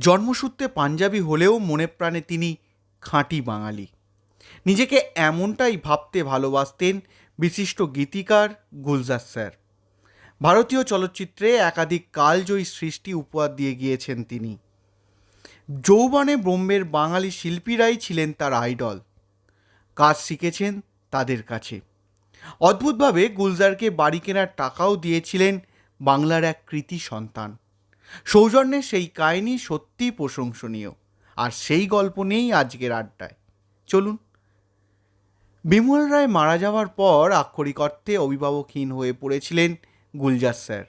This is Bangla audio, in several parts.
জন্মসূত্রে পাঞ্জাবি হলেও মনে প্রাণে তিনি খাঁটি বাঙালি। নিজেকে এমনটাই ভাবতে ভালোবাসতেন বিশিষ্ট গীতিকার গুলজার স্যার। ভারতীয় চলচ্চিত্রে একাধিক কালজয়ী সৃষ্টি উপহার দিয়ে গিয়েছেন তিনি। যৌবনে ব্রহ্মের বাঙালি শিল্পীরাই ছিলেন তার আইডল। কাজ শিখেছেন তাদের কাছে। অদ্ভুতভাবে গুলজারকে বাড়ি কেনার টাকাও দিয়েছিলেন বাংলার এক কৃতি সন্তান। সৌজন্যের সেই কাহিনী সত্যিই প্রশংসনীয়। আর সেই গল্প নিয়েই আজকের আড্ডায়। চলুন। বিমল রায় মারা যাওয়ার পর আক্ষরিক অর্থে অভিভাবকহীন হয়ে পড়েছিলেন গুলজার স্যার।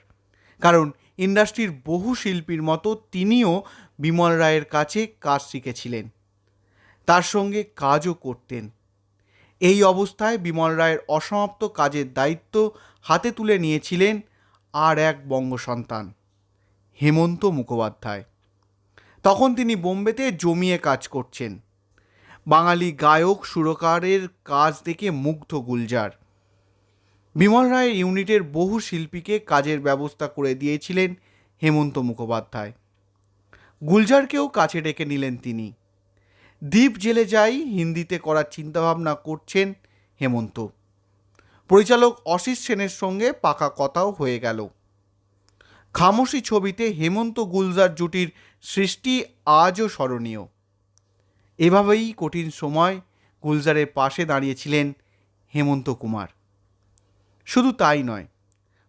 কারণ ইন্ডাস্ট্রির বহু শিল্পীর মতো তিনিও বিমল রায়ের কাছে কাজ শিখেছিলেন। তার সঙ্গে কাজও করতেন। এই অবস্থায় বিমল রায়ের অসমাপ্ত কাজের দায়িত্ব হাতে তুলে নিয়েছিলেন আর এক বঙ্গ সন্তান হেমন্ত মুখোপাধ্যায়। তখন তিনি বোম্বেতে জমিয়ে কাজ করছেন। বাঙালি গায়ক, সুরকারের কাজ দেখে মুগ্ধ গুলজার। বিমল রায়ের ইউনিটের বহু শিল্পীকে কাজের ব্যবস্থা করে দিয়েছিলেন হেমন্ত মুখোপাধ্যায়। গুলজারকেও কাছে ডেকে নিলেন তিনি। দ্বীপ জেলে যাই হিন্দিতে করার চিন্তাভাবনা করছেন হেমন্ত। পরিচালক অশিস সেনের সঙ্গে পাকা কথাও হয়ে গেল। খামোশি ছবিতে হেমন্ত গুলজার জুটির সৃষ্টি আজও স্মরণীয়। এভাবেই কঠিন সময় গুলজারের পাশে দাঁড়িয়েছিলেন হেমন্ত কুমার। শুধু তাই নয়,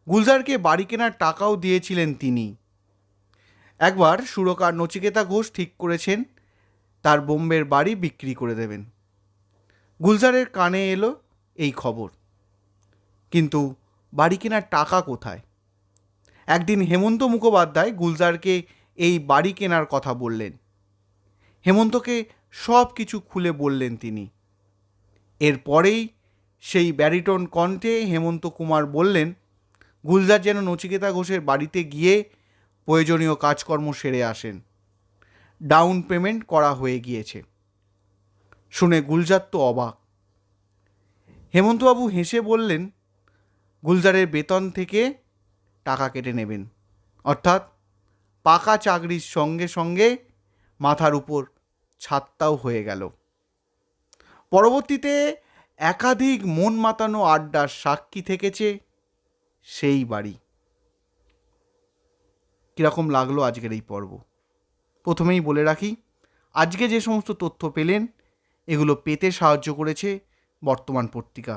গুলজারকে বাড়ি কেনার টাকাও দিয়েছিলেন তিনি। একবার সুরকার নচিকেতা ঘোষ ঠিক করেছেন, তার বোম্বের বাড়ি বিক্রি করে দেবেন। গুলজারের কানে এলো এই খবর। কিন্তু বাড়ি কেনার টাকা কোথায়? একদিন হেমন্ত মুখোপাধ্যায় গুলজারকে এই বাড়ি কেনার কথা বললেন। হেমন্তকে সব কিছু খুলে বললেন তিনি। এরপরেই সেই ব্যারিটন কণ্ঠে হেমন্ত কুমার বললেন, গুলজার যেন নচিকেতা ঘোষের বাড়িতে গিয়ে প্রয়োজনীয় কাজকর্ম সেরে আসেন। ডাউন পেমেন্ট করা হয়ে গিয়েছে। শুনে গুলজার তো অবাক। হেমন্তবাবু হেসে বললেন, গুলজারের বেতন থেকে টাকা কেটে নেবেন। অর্থাৎ পাকা চাকরির সঙ্গে সঙ্গে মাথার উপর ছাত্তাও হয়ে গেল। পরবর্তীতে একাধিক মন মাতানো আড্ডার সাক্ষী থেকেছে সেই বাড়ি। কীরকম লাগল আজকের এই পর্ব? প্রথমেই বলে রাখি, আজকে যে সমস্ত তথ্য পেলেন, এগুলো পেতে সাহায্য করেছে বর্তমান পত্রিকা।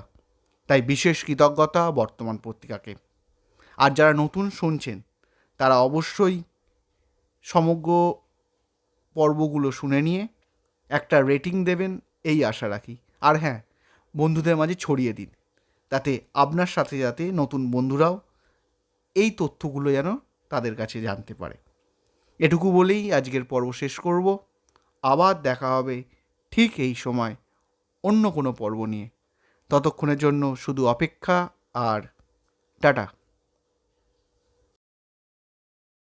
তাই বিশেষ কৃতজ্ঞতা বর্তমান পত্রিকাকে। আর যারা নতুন শুনছেন, তারা অবশ্যই সমগ্র পর্বগুলো শুনে নিয়ে একটা রেটিং দেবেন, এই আশা রাখি। আর হ্যাঁ বন্ধুদের মাঝে ছড়িয়ে দিন, তাতে আপনার সাথে যাতে নতুন বন্ধুরাও এই তথ্যগুলো যেন তাদের কাছে জানতে পারে। এটুকু বলেই আজকের পর্ব শেষ করব। আবার দেখা হবে ঠিক এই সময় অন্য কোনো পর্ব নিয়ে। ততক্ষণের জন্য শুধু অপেক্ষা আর টাটা।